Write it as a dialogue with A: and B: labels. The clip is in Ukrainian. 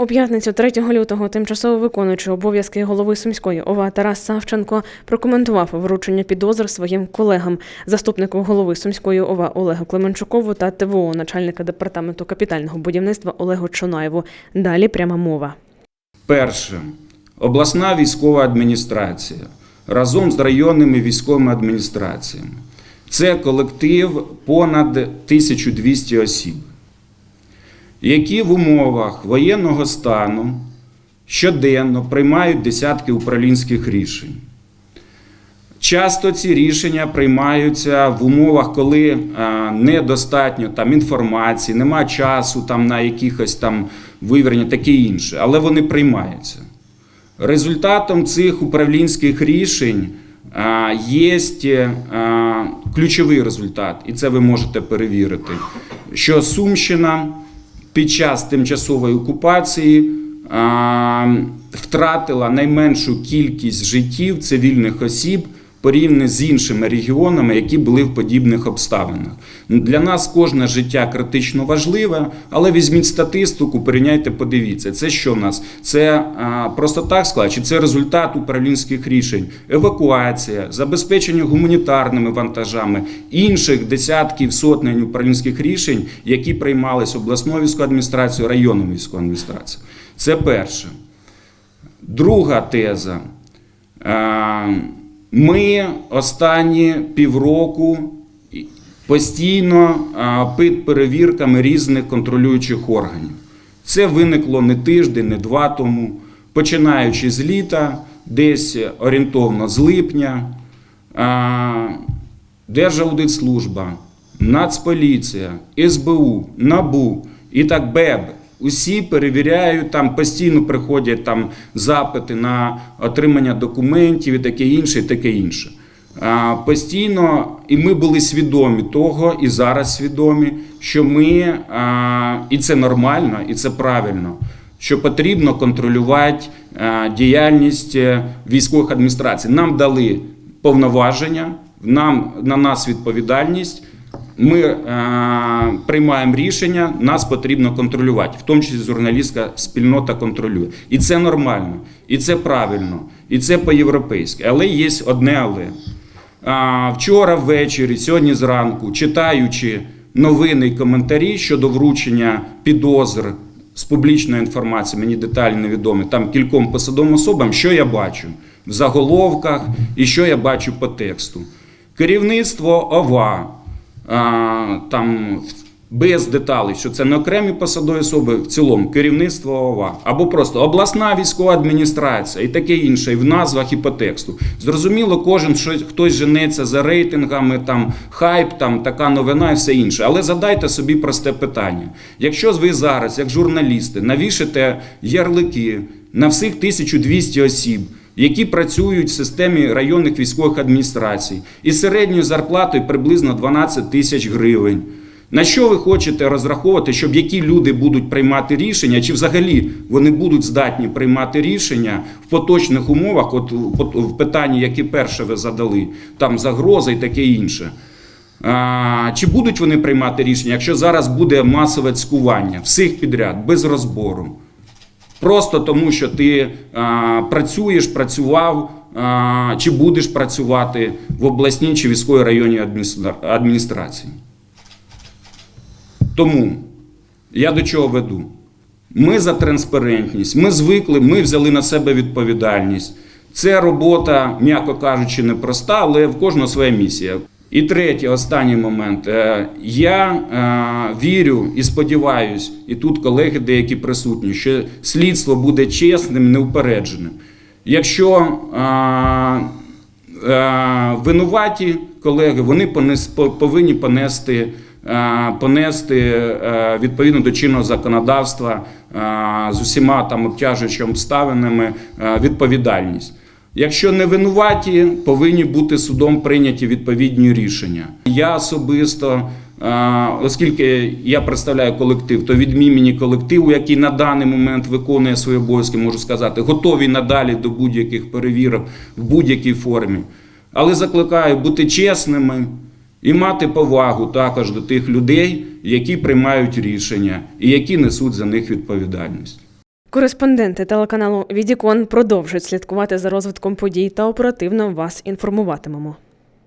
A: У п'ятницю 3 лютого тимчасово виконуючий обов'язки голови Сумської ОВА Тарас Савченко прокоментував вручення підозр своїм колегам, заступнику голови Сумської ОВА Олегу Клеменчукову та ТВО начальника департаменту капітального будівництва Олегу Чонаєву. Далі пряма мова.
B: Перше. Обласна військова адміністрація разом з районними військовими адміністраціями. Це колектив понад 1200 осіб, які в умовах воєнного стану щоденно приймають десятки управлінських рішень. Часто ці рішення приймаються в умовах, коли е, недостатньо там інформації, нема часу там на якихось там вивірення, таке інше, але вони приймаються. Результатом цих управлінських рішень е, є е, ключовий результат, і це ви можете перевірити, що Сумщина під час тимчасової окупації втратила найменшу кількість життів цивільних осіб порівняно з іншими регіонами, які були в подібних обставинах. Для нас кожне життя критично важливе, але візьміть статистику, порівняйте, подивіться, це що в нас? Це а, просто так сказати, чи це результат управлінських рішень, евакуація, забезпечення гуманітарними вантажами, інших десятків сотень управлінських рішень, які приймались обласною військовою адміністрацією, районною військовою адміністрацією. Це перше. Друга теза. Ми останні півроку постійно під перевірками різних контролюючих органів. Це виникло не тиждень, не два тому, починаючи з літа, десь орієнтовно з липня. Держаудитслужба, Нацполіція, СБУ, НАБУ і так БЕБ. Усі перевіряють, там постійно приходять там запити на отримання документів і таке інше, і таке інше. Постійно, і ми були свідомі того, і зараз свідомі, що ми, і це нормально, і це правильно, що потрібно контролювати діяльність е, військових адміністрацій. Нам дали повноваження, нам, на нас відповідальність. Ми е, приймаємо рішення, нас потрібно контролювати, в тому числі журналістська спільнота контролює. І це нормально, і це правильно, і це по-європейськи. Але є одне але. А, вчора ввечері, сьогодні зранку, читаючи новини і коментарі щодо вручення підозр з публічної інформації, мені деталі невідомі, там кільком посадовим особам, що я бачу в заголовках і що я бачу по тексту. Керівництво ОВА там без деталей, що це не окремі посадові особи, в цілому керівництво ОВА, або просто обласна військова адміністрація і таке інше, і в назвах, і по тексту. Зрозуміло, кожен що хтось женеться за рейтингами, там хайп, там така новина і все інше. Але задайте собі просте питання: якщо ви зараз, як журналісти, навішите ярлики на всіх 1200 осіб які працюють в системі районних військових адміністрацій, із середньою зарплатою приблизно 12 тисяч гривень. На що ви хочете розраховувати, щоб які люди будуть приймати рішення, чи взагалі вони будуть здатні приймати рішення в поточних умовах, от в питанні, які перше ви задали, там загроза і таке інше. А, Чи будуть вони приймати рішення, якщо зараз буде масове цькування всіх підряд, без розбору? Просто тому, що ти а, працюєш, працював а, чи будеш працювати в обласній чи військовій районній адміністрації. Тому я до чого веду? Ми за транспарентність, ми звикли, ми взяли на себе відповідальність. Це робота, м'яко кажучи, непроста, але в кожного своя місія. І третій, останній момент. Е, Я е, вірю і сподіваюся, і тут колеги деякі присутні, що слідство буде чесним, неупередженим. Якщо е, винуваті колеги, вони повинні понести, понести відповідно до чинного законодавства з усіма там обтяжуючими обставинами відповідальність. Якщо не винуваті, повинні бути судом прийняті відповідні рішення. Я особисто, оскільки я представляю колектив, то від імені колективу, який на даний момент виконує свої обов'язки, можу сказати, готові надалі до будь-яких перевірок в будь-якій формі. Але закликаю бути чесними і мати повагу також до тих людей, які приймають рішення і які несуть за них відповідальність.
A: Кореспонденти телеканалу Відікон продовжують слідкувати за розвитком подій та оперативно вас інформуватимемо.